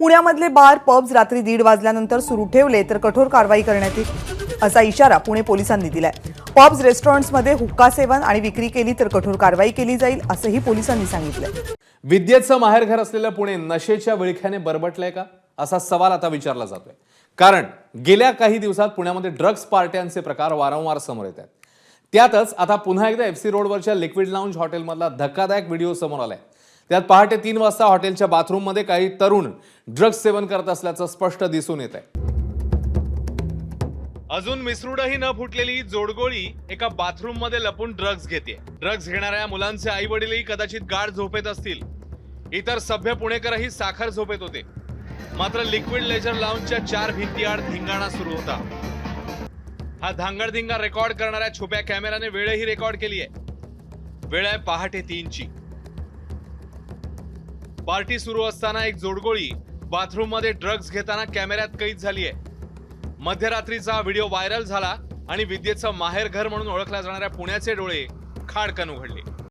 पुण्यामधले बार pubs रात्री दीड वाजल्यानंतर सुरू ठेवले तर कठोर कारवाई करण्यात येईल असा इशारा पुणे पोलिसांनी दिलाय. पब्स रेस्टॉरंट्समध्ये हुक्का सेवन आणि विक्री केली तर कठोर कारवाई केली जाईल असंही पोलिसांनी सांगितलंय. विद्येचं माहेरघर असलेलं पुणे नशेच्या विळख्याने बरबटलंय का? असा सवाल आता विचारला जातोय. कारण गेल्या काही दिवसात पुण्यामध्ये ड्रग्ज पार्ट्यांचे प्रकार वारंवार समोर येत आहेत. त्यातच आता पुन्हा एकदा एफ सी रोडवरच्या लिक्विड लाऊंज हॉटेलमधला धक्कादायक व्हिडिओ समोर आलाय. त्यात पहाटे तीन वाजता हॉटेलच्या बाथरूममध्ये काही तरुण ड्रग्ज सेवन करत असल्याचं स्पष्ट दिसून येत आहे अजून मिसरुडही न फुटलेली जोडगोळी एका बाथरूममध्ये लपून ड्रग्ज घेते. ड्रग्ज घेणाऱ्या मुलांचे आई वडीलही कदाचित गाढ झोपेत असतील. इतर सभ्य पुणेकरही साखर झोपेत होते. मात्र लिक्विड लेजर लाऊंजच्या चार भिंतीआड धिंगाणा सुरू होता. हा धांगडधिंगा रेकॉर्ड करणाऱ्या छुप्या कॅमेऱ्याने वेळही रेकॉर्ड केली आहे. वेळ आहे पहाटे तीनची. पार्टी सुरू असताना एक जोडगोळी. बाथरूममध्ये ड्रग्ज घेताना कॅमेऱ्यात कैद झाली आहे मध्यरात्रीचा व्हिडिओ व्हायरल झाला आणि विद्येचं माहेरघर म्हणून ओळखल्या जाणाऱ्या पुण्याचे डोळे खाडकन उघडले.